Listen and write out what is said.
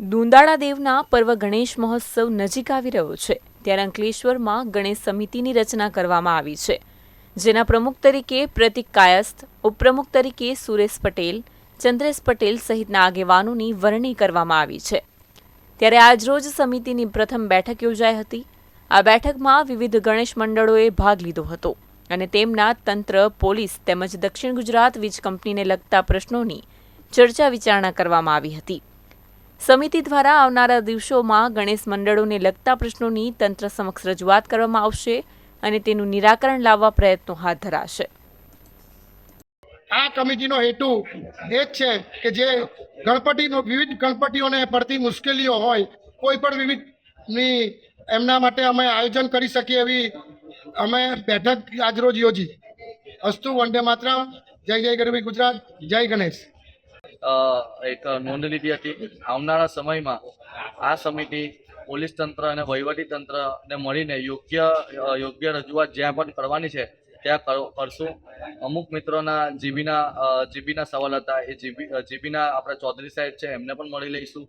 દુંદાળા દેવના પર્વ ગણેશ મહોત્સવ નજીક આવી રહ્યો છે, ત્યારે અંકલેશ્વરમાં ગણેશ સમિતિની રચના કરવામાં આવી છે. જેના પ્રમુખ તરીકે પ્રતિક કાયસ્થ, ઉપપ્રમુખ તરીકે સુરેશ પટેલ, ચંદ્રેશ પટેલ સહિતના આગેવાનોની વરણી કરવામાં આવી છે. ત્યારે આજરોજ સમિતિની પ્રથમ બેઠક યોજાઈ હતી. આ બેઠકમાં વિવિધ ગણેશ મંડળોએ ભાગ લીધો હતો અને તેમના તંત્ર, પોલીસ તેમજ દક્ષિણ ગુજરાત વીજ કંપનીને લગતા પ્રશ્નોની ચર્ચા વિચારણા કરવામાં આવી હતી. સમિતિ દ્વારા આવનારા દિવસોમાં ગણેશ મંડળોને લગતા પ્રશ્નોની તંત્ર સમક્ષ રજૂઆત કરવામાં આવશે અને તેનું નિરાકરણ લાવવા પ્રયત્નો હાથ ધરાશે. આ કમિટીનો હેતુ એ જ છે કે જે ગણપતિનો, વિવિધ ગણપતિઓને પડતી મુશ્કેલીઓ હોય, કોઈ પણ વિવિધની એમના માટે અમે આયોજન કરી શકીએ એવી અમે બેઠક આજરોજ યોજી. અસ્તુ વંદે માત્રા જય જય ગરવી ગુજરાત, જય ગણેશ. એક નોંધ લીધી હતી. આવનારા સમયમાં આ સમિતિ પોલીસ તંત્ર અને વહીવટી તંત્રને મળીને યોગ્ય યોગ્ય રજૂઆત જ્યાં પણ કરવાની છે, ત્યાં કરશું. અમુક મિત્રોના જીબીના જીબીના સવાલ હતા. એ જીબી જીબીના આપણા ચૌધરી સાહેબ છે, એમને પણ મળી લઈશું.